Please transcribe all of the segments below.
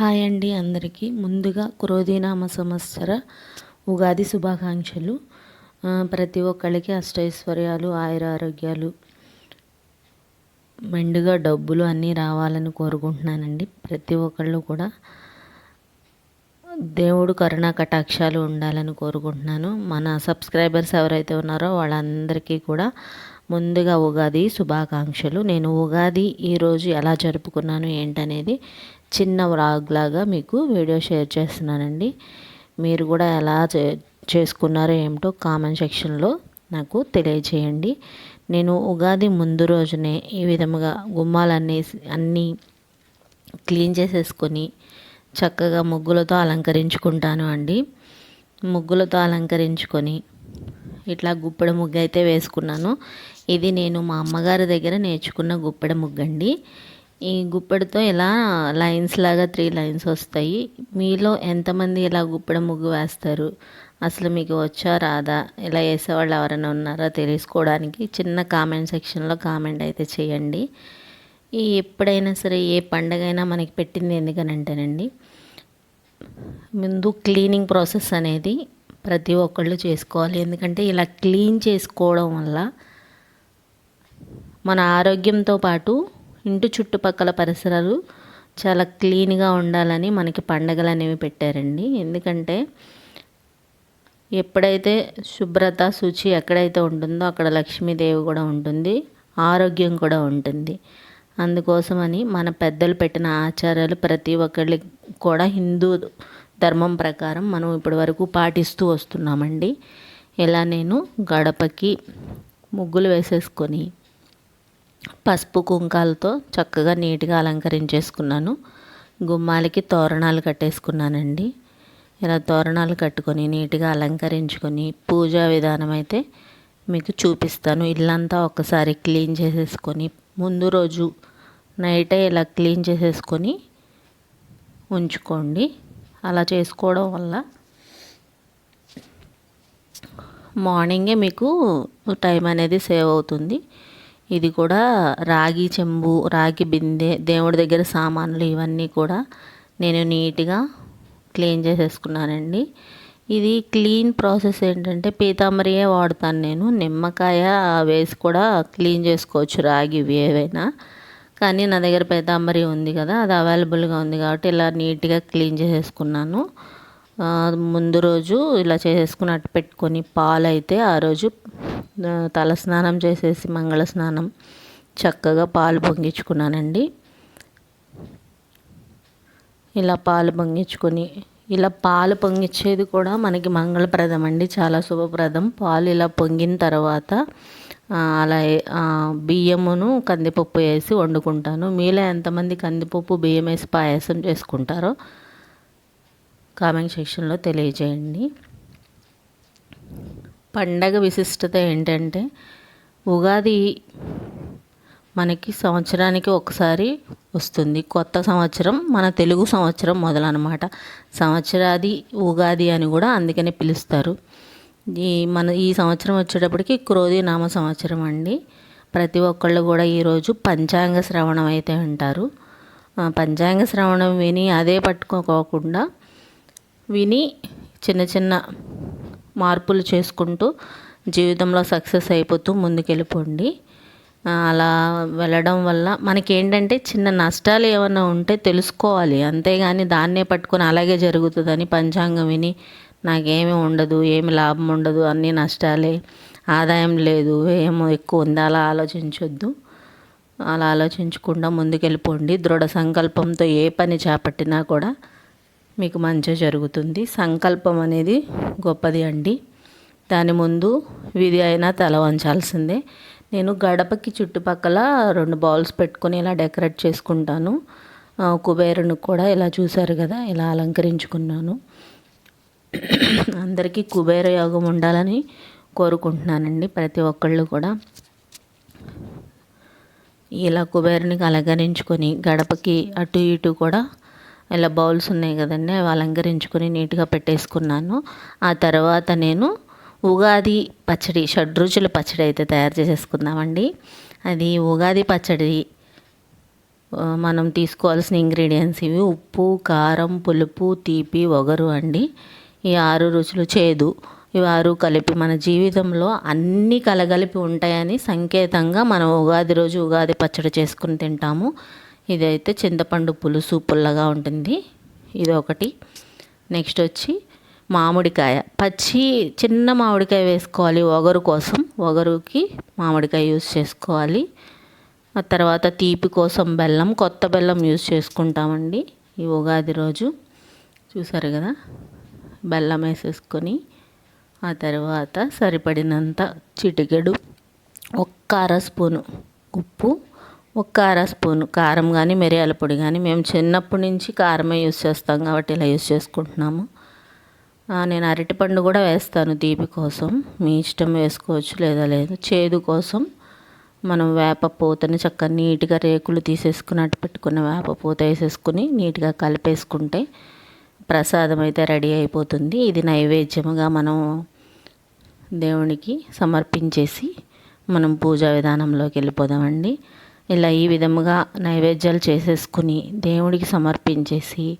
Hi అండి అందరికీ. ముందుగా క్రోధీనామ సంవత్సర ఉగాది శుభాకాంక్షలు. ప్రతి ఒక్కళ్ళకి అష్టైశ్వర్యాలు ఆయుర ఆరోగ్యాలు మెండుగా డబ్బులు అన్నీ రావాలని కోరుకుంటున్నానండి. ప్రతి ఒక్కళ్ళు కూడా దేవుడు కరుణా కటాక్షాలు ఉండాలని కోరుకుంటున్నాను. మన సబ్స్క్రైబర్స్ ఎవరైతే ఉన్నారో వాళ్ళందరికీ కూడా ముందుగా ఉగాది శుభాకాంక్షలు. నేను ఉగాది ఈరోజు ఎలా జరుపుకున్నాను ఏంటనేది చిన్న వ్లాగ్లాగా మీకు వీడియో షేర్ చేస్తున్నానండి. మీరు కూడా ఎలా చే చేసుకున్నారో ఏమిటో కామెంట్ సెక్షన్లో నాకు తెలియజేయండి. నేను ఉగాది ముందు రోజునే ఈ విధముగా గుమ్మాలన్నీ అన్నీ క్లీన్ చేసేసుకొని చక్కగా ముగ్గులతో అలంకరించుకుంటాను అండి. ముగ్గులతో అలంకరించుకొని ఇట్లా గుప్పెడ ముగ్గు అయితే వేసుకున్నాను. ఇది నేను మా అమ్మగారి దగ్గర నేర్చుకున్న గుప్పెడ ముగ్గు అండి ఈ గుప్పెడతో ఇలా లైన్స్ లాగా త్రీ లైన్స్ వస్తాయి? మీలో ఎంతమంది ఇలా గుప్పెడ ముగ్గు వేస్తారు? అసలు మీకు వచ్చా రాదా? ఇలా వేసేవాళ్ళు ఎవరైనా ఉన్నారా తెలుసుకోవడానికి? చిన్న కామెంట్ సెక్షన్లో కామెంట్ అయితే చేయండి. ఈ ఎప్పుడైనా సరే ఏ పండగైనా మనకి పెట్టింది ఎందుకనంటేనండి ముందు క్లీనింగ్ ప్రాసెస్ అనేది ప్రతి ఒక్కళ్ళు చేసుకోవాలి. ఎందుకంటే ఇలా క్లీన్ చేసుకోవడం వల్ల మన ఆరోగ్యంతో పాటు ఇంటి చుట్టుపక్కల పరిసరాలు చాలా క్లీన్గా ఉండాలని మనకి పండగలు అనేవి పెట్టారండి. ఎందుకంటే ఎప్పుడైతే శుభ్రత శుచి ఎక్కడైతే ఉంటుందో అక్కడ లక్ష్మీదేవి కూడా ఉంటుంది ఆరోగ్యం కూడా ఉంటుంది. అందుకోసమని మన పెద్దలు పెట్టిన ఆచారాలు ప్రతి ఒక్కళ్ళకి కూడా హిందూ ధర్మం ప్రకారం మనం ఇప్పటి వరకు పాటిస్తూ వస్తున్నామండి. ఇలా నేను గడపకి ముగ్గులు వేసేసుకొని పసుపు కుంకాలతో చక్కగా నీట్గా అలంకరించేసుకున్నాను. గుమ్మాలకి తోరణాలు కట్టేసుకున్నానండి. ఇలా తోరణాలు కట్టుకొని నీట్గా అలంకరించుకొని పూజా విధానం అయితే మీకు చూపిస్తాను. ఇల్లంతా ఒకసారి క్లీన్ చేసేసుకొని ముందు రోజు నైటే ఇలా క్లీన్ చేసేసుకొని ఉంచుకోండి. అలా చేసుకోవడం వల్ల మార్నింగే మీకు టైం అనేది సేవ్ అవుతుంది. ఇది కూడా రాగి చెంబు రాగి బిందె దేవుడి దగ్గర సామాన్లు ఇవన్నీ కూడా నేను నీట్గా క్లీన్ చేసేసుకున్నానండి. ఇది క్లీన్ ప్రాసెస్ ఏంటంటే పీతాంబరియే వాడతాను నేను. నిమ్మకాయ వేసి కూడా క్లీన్ చేసుకోవచ్చు రాగి ఏవైనా. కానీ నా దగ్గర పీతాంబరి ఉంది కదా అది అవైలబుల్గా ఉంది కాబట్టి ఇలా నీట్గా క్లీన్ చేసేసుకున్నాను. ముందు రోజు ఇలా చేసేసుకున్నట్టు పెట్టుకొని పాలైతే ఆ రోజు తల స్నానం చేసేసి మంగళ స్నానం చక్కగా పాలు పొంగించుకున్నానండి. ఇలా పాలు పొంగించుకొని ఇలా పాలు పొంగించేది కూడా మనకి మంగళప్రదం అండి చాలా శుభప్రదం. పాలు ఇలా పొంగిన తర్వాత అలా బియ్యమును కందిపప్పు వేసి వండుకుంటాను. మీలో ఎంతమంది కందిపప్పు బియ్యం వేసి పాయసం చేసుకుంటారో కామెంట్ సెక్షన్లో తెలియజేయండి. పండగ విశిష్టత ఏంటంటే ఉగాది మనకి సంవత్సరానికి ఒకసారి వస్తుంది. కొత్త సంవత్సరం మన తెలుగు సంవత్సరం మొదలనమాట. సంవత్సరాది ఉగాది అని కూడా అందుకనే పిలుస్తారు. ఈ మన ఈ సంవత్సరం వచ్చేటప్పటికి క్రోధి నామ సంవత్సరం అండి. ప్రతి ఒక్కళ్ళు కూడా ఈరోజు పంచాంగ శ్రవణం అయితే ఉంటారు పంచాంగ శ్రవణం విని అదే పట్టుకోకుండా విని చిన్న చిన్న మార్పులు చేసుకుంటూ జీవితంలో సక్సెస్ అయిపోతూ ముందుకెళ్ళిపోండి. అలా వెళ్ళడం వల్ల మనకేంటంటే చిన్న నష్టాలు ఏమైనా ఉంటే తెలుసుకోవాలి. అంతేగాని దాన్నే పట్టుకొని అలాగే జరుగుతుందని పంచాంగం విని నాకేమి ఉండదు ఏమి లాభం ఉండదు అన్నీ నష్టాలే. ఆదాయం లేదు ఏమో ఎక్కువ ఉంది. అలా ఆలోచించొద్దు. అలా ఆలోచించకుండా ముందుకెళ్ళిపోండి. దృఢ సంకల్పంతో ఏ పని చేపట్టినా కూడా మీకు మంచి జరుగుతుంది. సంకల్పం అనేది గొప్పది అండి. దాని ముందు విధి అయినా తల వంచాల్సిందే. నేను గడపకి చుట్టుపక్కల రెండు బౌల్స్ పెట్టుకొని ఇలా డెకరేట్ చేసుకుంటాను. కుబేరుని కూడా ఇలా చూశారు కదా ఇలా అలంకరించుకున్నాను. అందరికీ కుబేర యోగం ఉండాలని కోరుకుంటున్నానండి ప్రతి ఒక్కళ్ళు కూడా. ఇలా కుబేరునికి అలంకరించుకొని గడపకి అటు ఇటు కూడా ఇలా బౌల్స్ ఉన్నాయి కదండి అవి అలంకరించుకొని నీట్గా పెట్టేసుకున్నాను. ఆ తర్వాత నేను ఉగాది పచ్చడి షడ్రుచుల పచ్చడి అయితే తయారు చేసేసుకుందామండి. అది ఉగాది పచ్చడి మనం తీసుకోవాల్సిన ఇంగ్రీడియంట్స్ ఇవి ఉప్పు కారం పులుపు తీపి ఒగరు అండి. ఈ ఆరు రుచులు చేదు. ఇవి ఆరు కలిపి మన జీవితంలో అన్నీ కలగలిపి ఉంటాయని సంకేతంగా మనం ఉగాది రోజు ఉగాది పచ్చడి చేసుకుని తింటాము. ఇదైతే చింతపండు పులుసు పుల్లగా ఉంటుంది. ఇది ఒకటి నెక్స్ట్ వచ్చి మామిడికాయ. పచ్చి చిన్న మామిడికాయ వేసుకోవాలి ఒగరు కోసం. ఒగరుకి మామిడికాయ యూస్ చేసుకోవాలి. ఆ తర్వాత తీపి కోసం బెల్లం కొత్త బెల్లం యూస్ చేసుకుంటామండి ఈ ఉగాది రోజు. చూసారు కదా? బెల్లం వేసేసుకొని ఆ తర్వాత సరిపడినంత చిటికెడు ఒక్క అర స్పూను ఉప్పు ఒక్క అర స్పూను కారం కానీ మిరియాల పొడి కానీ మేము చిన్నప్పటి నుంచి కారమే యూస్ చేస్తాం కాబట్టి ఇలా యూస్ చేసుకుంటున్నాము. నేను అరటిపండు కూడా వేస్తాను తీపి కోసం. మీ ఇష్టం వేసుకోవచ్చు లేదా లేదు. చేదు కోసం మనం వేప పూతని చక్కగా నీట్గా రేకులు తీసేసుకున్నట్టు పెట్టుకున్న వేప పూత వేసేసుకుని నీట్గా కలిపేసుకుంటే ప్రసాదం అయితే రెడీ అయిపోతుంది. ఇది నైవేద్యముగా మనం దేవునికి సమర్పించేసి మనం పూజా విధానంలోకి వెళ్ళిపోదామండి. ఇలా ఈ విధముగా నైవేద్యాలు చేసేసుకుని దేవుడికి సమర్పించేసి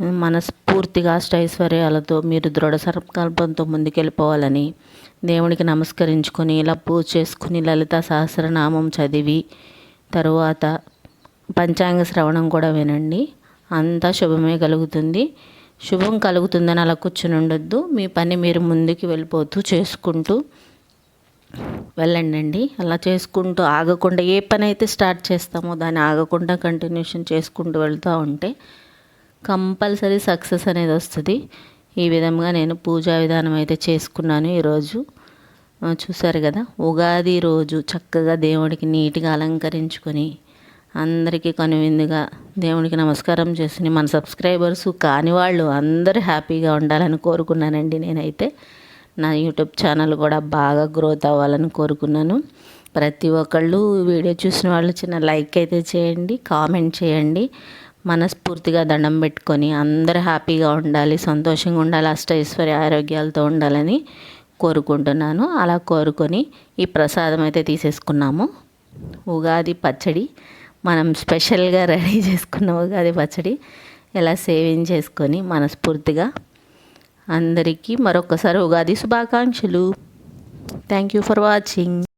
మనస్ఫూర్తిగా అష్టైశ్వర్యాలతో మీరు దృఢ సంకల్పంతో ముందుకెళ్ళిపోవాలని దేవునికి నమస్కరించుకొని ఇలా పూజ చేసుకుని లలిత సహస్రనామం చదివి తరువాత పంచాంగ శ్రవణం కూడా వినండి. అంతా శుభమే కలుగుతుంది. శుభం కలుగుతుందని అలా కూర్చుని ఉండొద్దు. మీ పని మీరు ముందుకు వెళ్ళిపోతూ చేసుకుంటూ వెళ్ళండి అలా చేసుకుంటూ ఆగకుండా ఏ పని అయితే స్టార్ట్ చేస్తామో దాన్ని ఆగకుండా కంటిన్యూషన్ చేసుకుంటూ వెళ్తూ ఉంటే కంపల్సరీ సక్సెస్ అనేది వస్తుంది. ఈ విధంగా నేను పూజా విధానం అయితే చేసుకున్నాను ఈరోజు. చూసారు కదా? ఉగాది రోజు చక్కగా దేవుడికి నీట్గా అలంకరించుకొని అందరికీ కనువిందుగా దేవుడికి నమస్కారం చేసి మన సబ్స్క్రైబర్స్ కాని వాళ్ళు అందరూ హ్యాపీగా ఉండాలని కోరుకున్నానండి నేనైతే. నా యూట్యూబ్ ఛానల్ కూడా బాగా గ్రోత్ అవ్వాలని కోరుకున్నాను. ప్రతి ఒక్కళ్ళు వీడియో చూసిన వాళ్ళు చిన్న లైక్ అయితే చేయండి కామెంట్ చేయండి. మనస్ఫూర్తిగా దండం పెట్టుకొని అందరూ హ్యాపీగా ఉండాలి సంతోషంగా ఉండాలి అష్టైశ్వర్య ఆరోగ్యాలతో ఉండాలని కోరుకుంటున్నాను. అలా కోరుకొని ఈ ప్రసాదం అయితే తీసేసుకున్నాము. ఉగాది పచ్చడి. మనం స్పెషల్గా రెడీ చేసుకున్న ఉగాది పచ్చడి ఎలా సేవింగ్ చేసుకొని మనస్ఫూర్తిగా అందరికీ మరొకసారి ఉగాది శుభాకాంక్షలు. Thank you for watching